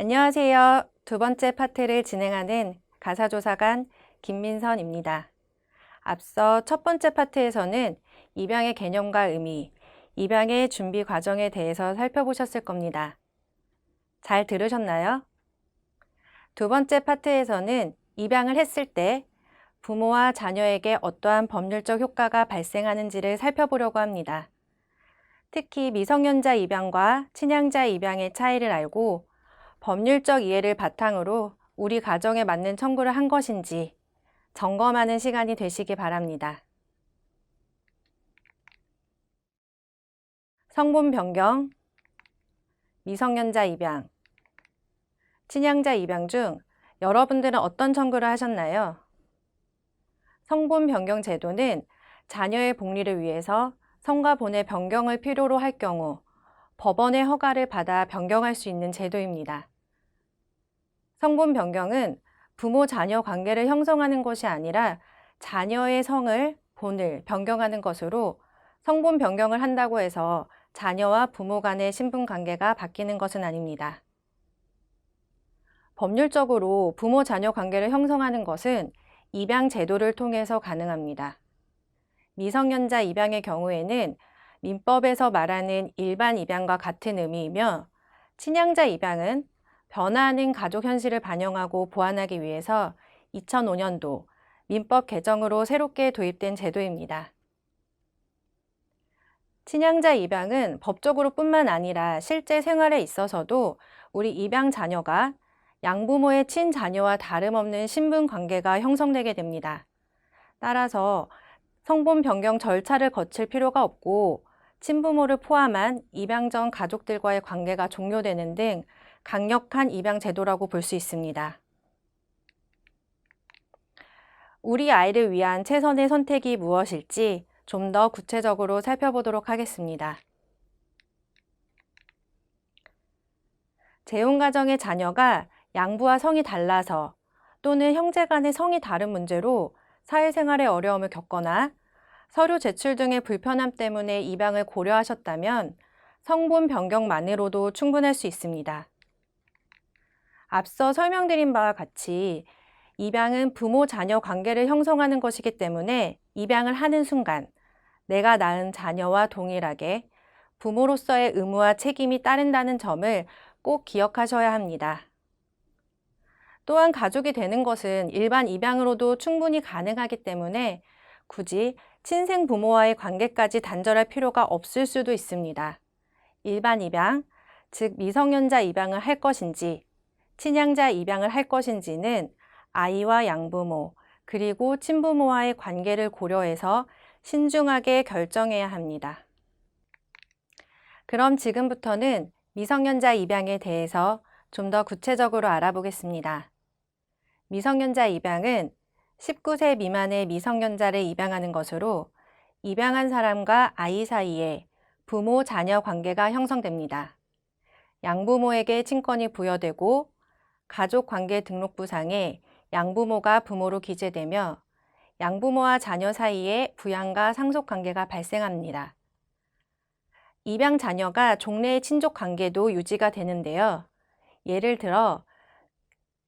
안녕하세요. 두 번째 파트를 진행하는 가사조사관 김민선입니다. 앞서 첫 번째 파트에서는 입양의 개념과 의미, 입양의 준비 과정에 대해서 살펴보셨을 겁니다. 잘 들으셨나요? 두 번째 파트에서는 입양을 했을 때 부모와 자녀에게 어떠한 법률적 효과가 발생하는지를 살펴보려고 합니다. 특히 미성년자 입양과 친양자 입양의 차이를 알고 법률적 이해를 바탕으로 우리 가정에 맞는 청구를 한 것인지 점검하는 시간이 되시기 바랍니다. 성분 변경, 미성년자 입양, 친양자 입양 중 여러분들은 어떤 청구를 하셨나요? 성분 변경 제도는 자녀의 복리를 위해서 성과 본의 변경을 필요로 할 경우 법원의 허가를 받아 변경할 수 있는 제도입니다. 성분 변경은 부모 자녀 관계를 형성하는 것이 아니라 자녀의 성을 본을 변경하는 것으로 성분 변경을 한다고 해서 자녀와 부모 간의 신분 관계가 바뀌는 것은 아닙니다. 법률적으로 부모 자녀 관계를 형성하는 것은 입양 제도를 통해서 가능합니다. 미성년자 입양의 경우에는 민법에서 말하는 일반 입양과 같은 의미이며 친양자 입양은 변화하는 가족 현실을 반영하고 보완하기 위해서 2005년도 민법 개정으로 새롭게 도입된 제도입니다. 친양자 입양은 법적으로 뿐만 아니라 실제 생활에 있어서도 우리 입양 자녀가 양부모의 친자녀와 다름없는 신분 관계가 형성되게 됩니다. 따라서 성분 변경 절차를 거칠 필요가 없고 친부모를 포함한 입양 전 가족들과의 관계가 종료되는 등 강력한 입양 제도라고 볼 수 있습니다. 우리 아이를 위한 최선의 선택이 무엇일지 좀 더 구체적으로 살펴보도록 하겠습니다. 재혼 가정의 자녀가 양부와 성이 달라서 또는 형제 간의 성이 다른 문제로 사회생활에 어려움을 겪거나 서류 제출 등의 불편함 때문에 입양을 고려하셨다면 성분 변경만으로도 충분할 수 있습니다. 앞서 설명드린 바와 같이 입양은 부모 자녀 관계를 형성하는 것이기 때문에 입양을 하는 순간 내가 낳은 자녀와 동일하게 부모로서의 의무와 책임이 따른다는 점을 꼭 기억하셔야 합니다. 또한 가족이 되는 것은 일반 입양으로도 충분히 가능하기 때문에 굳이 친생 부모와의 관계까지 단절할 필요가 없을 수도 있습니다. 일반 입양, 즉 미성년자 입양을 할 것인지 친양자 입양을 할 것인지는 아이와 양부모, 그리고 친부모와의 관계를 고려해서 신중하게 결정해야 합니다. 그럼 지금부터는 미성년자 입양에 대해서 좀 더 구체적으로 알아보겠습니다. 미성년자 입양은 19세 미만의 미성년자를 입양하는 것으로 입양한 사람과 아이 사이에 부모 자녀 관계가 형성됩니다. 양부모에게 친권이 부여되고 가족 관계 등록부상에 양부모가 부모로 기재되며 양부모와 자녀 사이에 부양과 상속 관계가 발생합니다. 입양 자녀가 종래의 친족 관계도 유지가 되는데요. 예를 들어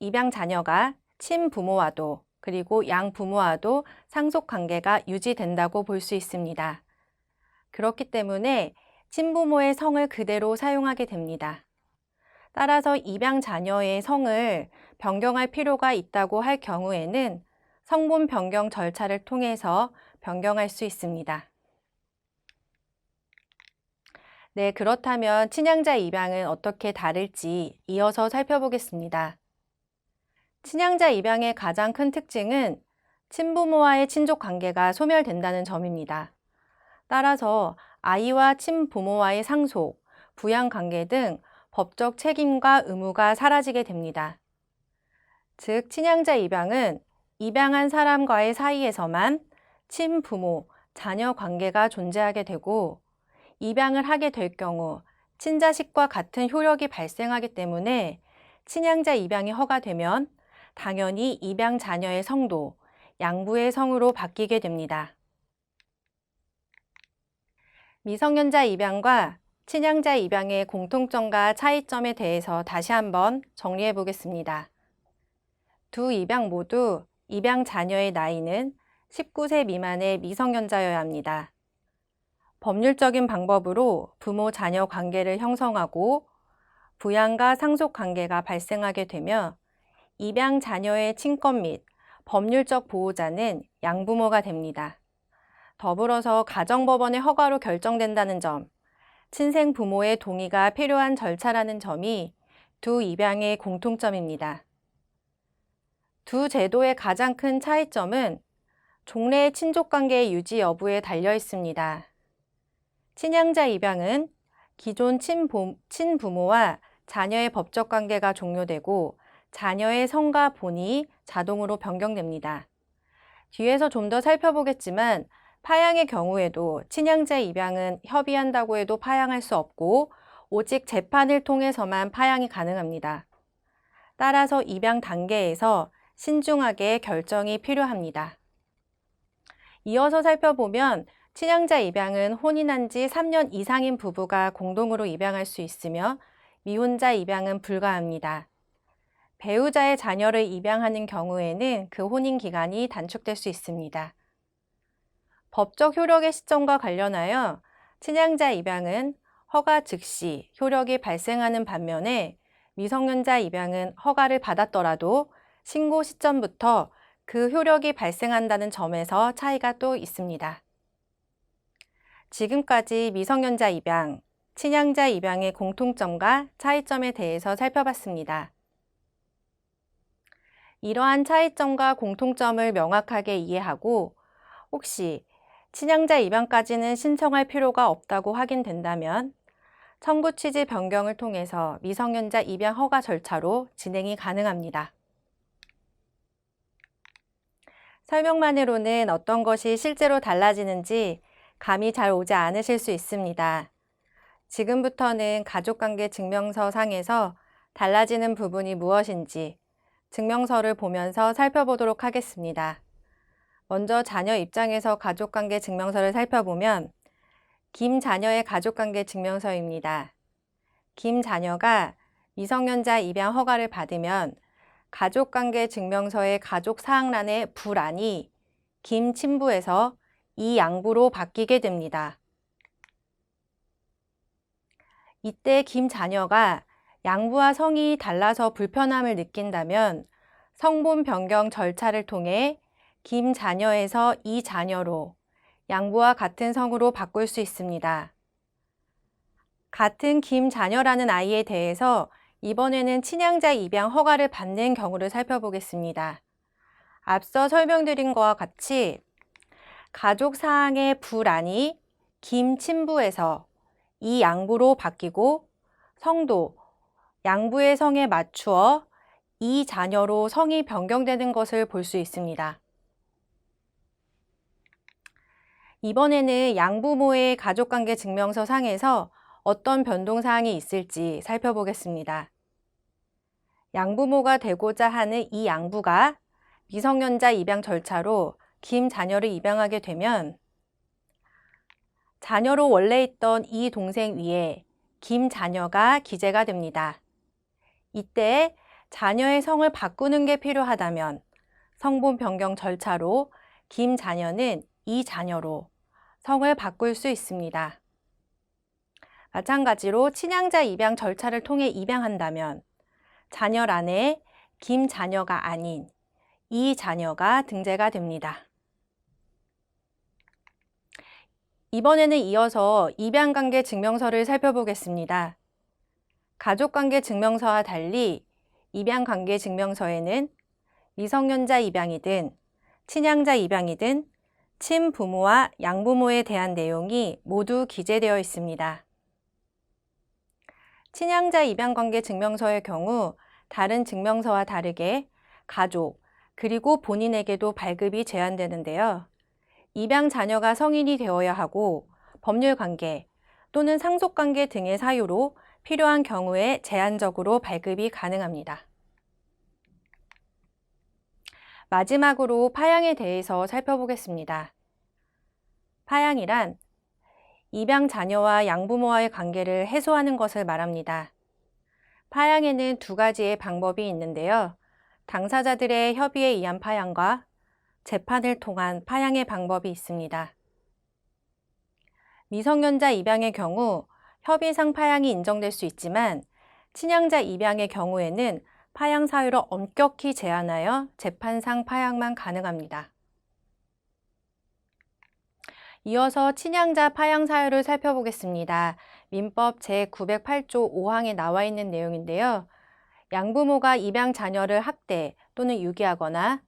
입양 자녀가 친부모와도 그리고 양 부모와도 상속 관계가 유지된다고 볼 수 있습니다. 그렇기 때문에 친부모의 성을 그대로 사용하게 됩니다. 따라서 입양 자녀의 성을 변경할 필요가 있다고 할 경우에는 성분 변경 절차를 통해서 변경할 수 있습니다. 네, 그렇다면 친양자 입양은 어떻게 다를지 이어서 살펴보겠습니다. 친양자 입양의 가장 큰 특징은 친부모와의 친족 관계가 소멸된다는 점입니다. 따라서 아이와 친부모와의 상속, 부양 관계 등 법적 책임과 의무가 사라지게 됩니다. 즉, 친양자 입양은 입양한 사람과의 사이에서만 친부모, 자녀 관계가 존재하게 되고 입양을 하게 될 경우 친자식과 같은 효력이 발생하기 때문에 친양자 입양이 허가되면 당연히 입양 자녀의 성도, 양부의 성으로 바뀌게 됩니다. 미성년자 입양과 친양자 입양의 공통점과 차이점에 대해서 다시 한번 정리해 보겠습니다. 두 입양 모두 입양 자녀의 나이는 19세 미만의 미성년자여야 합니다. 법률적인 방법으로 부모 자녀 관계를 형성하고 부양과 상속 관계가 발생하게 되며 입양 자녀의 친권 및 법률적 보호자는 양부모가 됩니다. 더불어서 가정법원의 허가로 결정된다는 점, 친생 부모의 동의가 필요한 절차라는 점이 두 입양의 공통점입니다. 두 제도의 가장 큰 차이점은 종래의 친족 관계의 유지 여부에 달려 있습니다. 친양자 입양은 기존 친부, 친부모와 자녀의 법적 관계가 종료되고 자녀의 성과 본이 자동으로 변경됩니다. 뒤에서 좀 더 살펴보겠지만 파양의 경우에도 친양자 입양은 협의한다고 해도 파양할 수 없고 오직 재판을 통해서만 파양이 가능합니다. 따라서 입양 단계에서 신중하게 결정이 필요합니다. 이어서 살펴보면 친양자 입양은 혼인한 지 3년 이상인 부부가 공동으로 입양할 수 있으며 미혼자 입양은 불가합니다. 배우자의 자녀를 입양하는 경우에는 그 혼인 기간이 단축될 수 있습니다. 법적 효력의 시점과 관련하여 친양자 입양은 허가 즉시 효력이 발생하는 반면에 미성년자 입양은 허가를 받았더라도 신고 시점부터 그 효력이 발생한다는 점에서 차이가 또 있습니다. 지금까지 미성년자 입양, 친양자 입양의 공통점과 차이점에 대해서 살펴봤습니다. 이러한 차이점과 공통점을 명확하게 이해하고 혹시 친양자 입양까지는 신청할 필요가 없다고 확인된다면 청구 취지 변경을 통해서 미성년자 입양 허가 절차로 진행이 가능합니다. 설명만으로는 어떤 것이 실제로 달라지는지 감이 잘 오지 않으실 수 있습니다. 지금부터는 가족관계 증명서 상에서 달라지는 부분이 무엇인지 증명서를 보면서 살펴보도록 하겠습니다. 먼저 자녀 입장에서 가족관계 증명서를 살펴보면 김 자녀의 가족관계 증명서입니다. 김 자녀가 미성년자 입양 허가를 받으면 가족관계 증명서의 가족 사항란의 불안이 김 친부에서 이 양부로 바뀌게 됩니다. 이때 김 자녀가 양부와 성이 달라서 불편함을 느낀다면 성분 변경 절차를 통해 김 자녀에서 이 자녀로 양부와 같은 성으로 바꿀 수 있습니다. 같은 김 자녀라는 아이에 대해서 이번에는 친양자 입양 허가를 받는 경우를 살펴보겠습니다. 앞서 설명드린 것과 같이 가족 사항의 불안이 김 친부에서 이 양부로 바뀌고 성도 양부의 성에 맞추어 이 자녀로 성이 변경되는 것을 볼 수 있습니다. 이번에는 양부모의 가족관계 증명서 상에서 어떤 변동사항이 있을지 살펴보겠습니다. 양부모가 되고자 하는 이 양부가 미성년자 입양 절차로 김 자녀를 입양하게 되면 자녀로 원래 있던 이 동생 위에 김 자녀가 기재가 됩니다. 이때 자녀의 성을 바꾸는 게 필요하다면 성분 변경 절차로 김 자녀는 이 자녀로 성을 바꿀 수 있습니다. 마찬가지로 친양자 입양 절차를 통해 입양한다면 자녀란에 김 자녀가 아닌 이 자녀가 등재가 됩니다. 이번에는 이어서 입양관계 증명서를 살펴보겠습니다. 가족관계 증명서와 달리 입양관계 증명서에는 미성년자 입양이든 친양자 입양이든 친부모와 양부모에 대한 내용이 모두 기재되어 있습니다. 친양자 입양관계 증명서의 경우 다른 증명서와 다르게 가족, 그리고 본인에게도 발급이 제한되는데요. 입양 자녀가 성인이 되어야 하고 법률 관계 또는 상속 관계 등의 사유로 필요한 경우에 제한적으로 발급이 가능합니다. 마지막으로 파양에 대해서 살펴보겠습니다. 파양이란 입양 자녀와 양부모와의 관계를 해소하는 것을 말합니다. 파양에는 두 가지의 방법이 있는데요. 당사자들의 협의에 의한 파양과 재판을 통한 파양의 방법이 있습니다. 미성년자 입양의 경우 협의상 파양이 인정될 수 있지만 친양자 입양의 경우에는 파양 사유를 엄격히 제한하여 재판상 파양만 가능합니다. 이어서 친양자 파양 사유를 살펴보겠습니다. 민법 제908조 5항에 나와 있는 내용인데요. 양부모가 입양 자녀를 학대 또는 유기하거나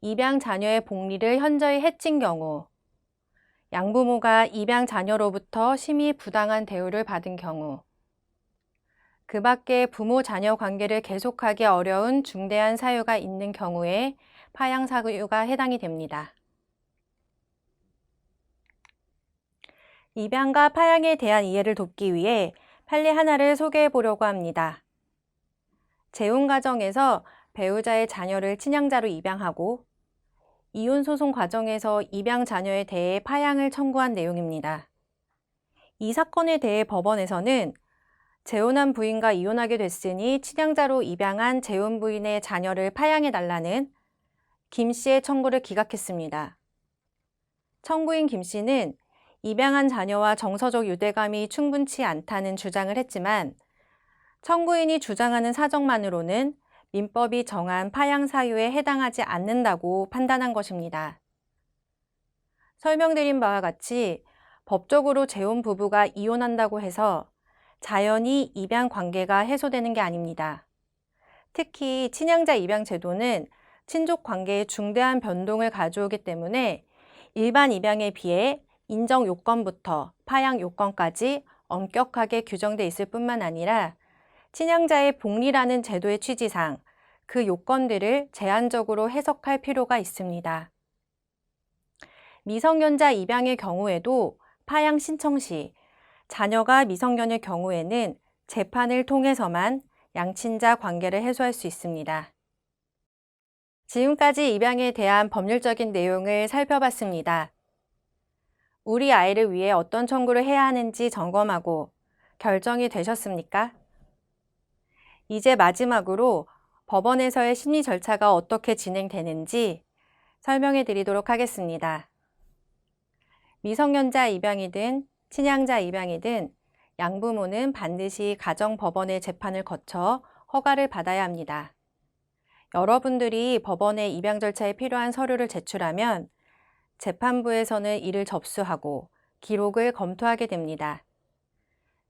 입양 자녀의 복리를 현저히 해친 경우, 양부모가 입양 자녀로부터 심히 부당한 대우를 받은 경우, 그 밖에 부모 자녀 관계를 계속하기 어려운 중대한 사유가 있는 경우에 파양 사유가 해당이 됩니다. 입양과 파양에 대한 이해를 돕기 위해 판례 하나를 소개해 보려고 합니다. 재혼 가정에서 배우자의 자녀를 친양자로 입양하고 이혼 소송 과정에서 입양 자녀에 대해 파양을 청구한 내용입니다. 이 사건에 대해 법원에서는 재혼한 부인과 이혼하게 됐으니 친양자로 입양한 재혼 부인의 자녀를 파양해 달라는 김 씨의 청구를 기각했습니다. 청구인 김 씨는 입양한 자녀와 정서적 유대감이 충분치 않다는 주장을 했지만 청구인이 주장하는 사정만으로는 민법이 정한 파양 사유에 해당하지 않는다고 판단한 것입니다. 설명드린 바와 같이 법적으로 재혼 부부가 이혼한다고 해서 자연히 입양 관계가 해소되는 게 아닙니다. 특히 친양자 입양 제도는 친족 관계에 중대한 변동을 가져오기 때문에 일반 입양에 비해 인정 요건부터 파양 요건까지 엄격하게 규정돼 있을 뿐만 아니라 친양자의 복리라는 제도의 취지상 그 요건들을 제한적으로 해석할 필요가 있습니다. 미성년자 입양의 경우에도 파양 신청 시 자녀가 미성년일 경우에는 재판을 통해서만 양친자 관계를 해소할 수 있습니다. 지금까지 입양에 대한 법률적인 내용을 살펴봤습니다. 우리 아이를 위해 어떤 청구를 해야 하는지 점검하고 결정이 되셨습니까? 이제 마지막으로 법원에서의 심리 절차가 어떻게 진행되는지 설명해 드리도록 하겠습니다. 미성년자 입양이든 친양자 입양이든 양부모는 반드시 가정법원의 재판을 거쳐 허가를 받아야 합니다. 여러분들이 법원의 입양 절차에 필요한 서류를 제출하면 재판부에서는 이를 접수하고 기록을 검토하게 됩니다.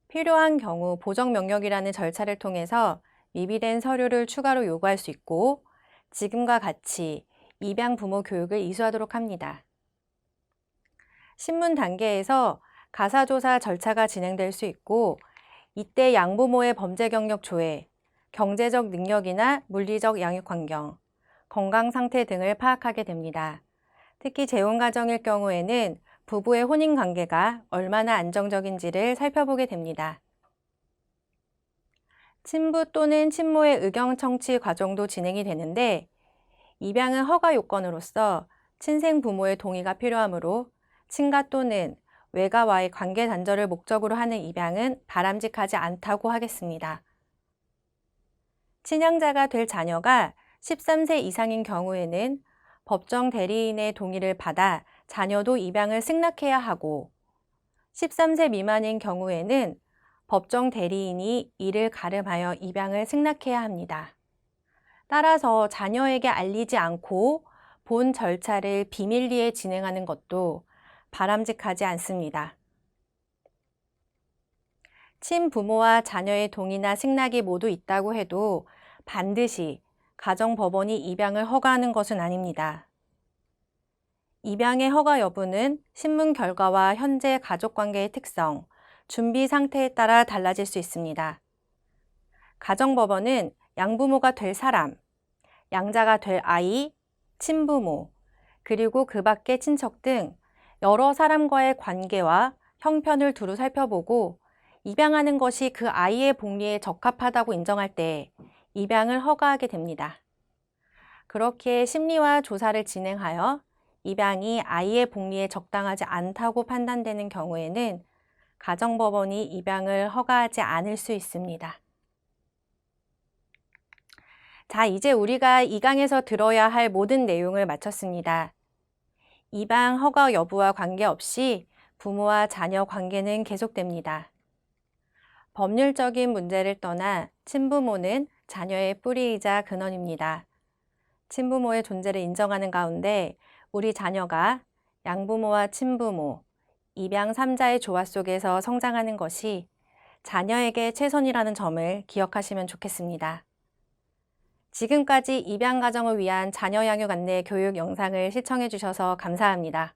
필요한 경우 보정 명령이라는 절차를 통해서 미비된 서류를 추가로 요구할 수 있고 지금과 같이 입양 부모 교육을 이수하도록 합니다. 신문 단계에서 가사조사 절차가 진행될 수 있고 이때 양부모의 범죄 경력 조회, 경제적 능력이나 물리적 양육 환경, 건강 상태 등을 파악하게 됩니다. 특히 재혼 가정일 경우에는 부부의 혼인 관계가 얼마나 안정적인지를 살펴보게 됩니다. 친부 또는 친모의 의견 청취 과정도 진행이 되는데 입양은 허가 요건으로서 친생 부모의 동의가 필요하므로 친가 또는 외가와의 관계 단절을 목적으로 하는 입양은 바람직하지 않다고 하겠습니다. 친양자가 될 자녀가 13세 이상인 경우에는 법정 대리인의 동의를 받아 자녀도 입양을 승낙해야 하고 13세 미만인 경우에는 법정 대리인이 이를 가름하여 입양을 승낙해야 합니다. 따라서 자녀에게 알리지 않고 본 절차를 비밀리에 진행하는 것도 바람직하지 않습니다. 친부모와 자녀의 동의나 승낙이 모두 있다고 해도 반드시 가정법원이 입양을 허가하는 것은 아닙니다. 입양의 허가 여부는 신문 결과와 현재 가족관계의 특성, 준비 상태에 따라 달라질 수 있습니다. 가정법원은 양부모가 될 사람, 양자가 될 아이, 친부모, 그리고 그 밖의 친척 등 여러 사람과의 관계와 형편을 두루 살펴보고 입양하는 것이 그 아이의 복리에 적합하다고 인정할 때 입양을 허가하게 됩니다. 그렇게 심리와 조사를 진행하여 입양이 아이의 복리에 적당하지 않다고 판단되는 경우에는 가정법원이 입양을 허가하지 않을 수 있습니다. 자, 이제 우리가 이 강에서 들어야 할 모든 내용을 마쳤습니다. 입양 허가 여부와 관계없이 부모와 자녀 관계는 계속됩니다. 법률적인 문제를 떠나 친부모는 자녀의 뿌리이자 근원입니다. 친부모의 존재를 인정하는 가운데 우리 자녀가 양부모와 친부모, 입양 3자의 조화 속에서 성장하는 것이 자녀에게 최선이라는 점을 기억하시면 좋겠습니다. 지금까지 입양 가정을 위한 자녀 양육 안내 교육 영상을 시청해 주셔서 감사합니다.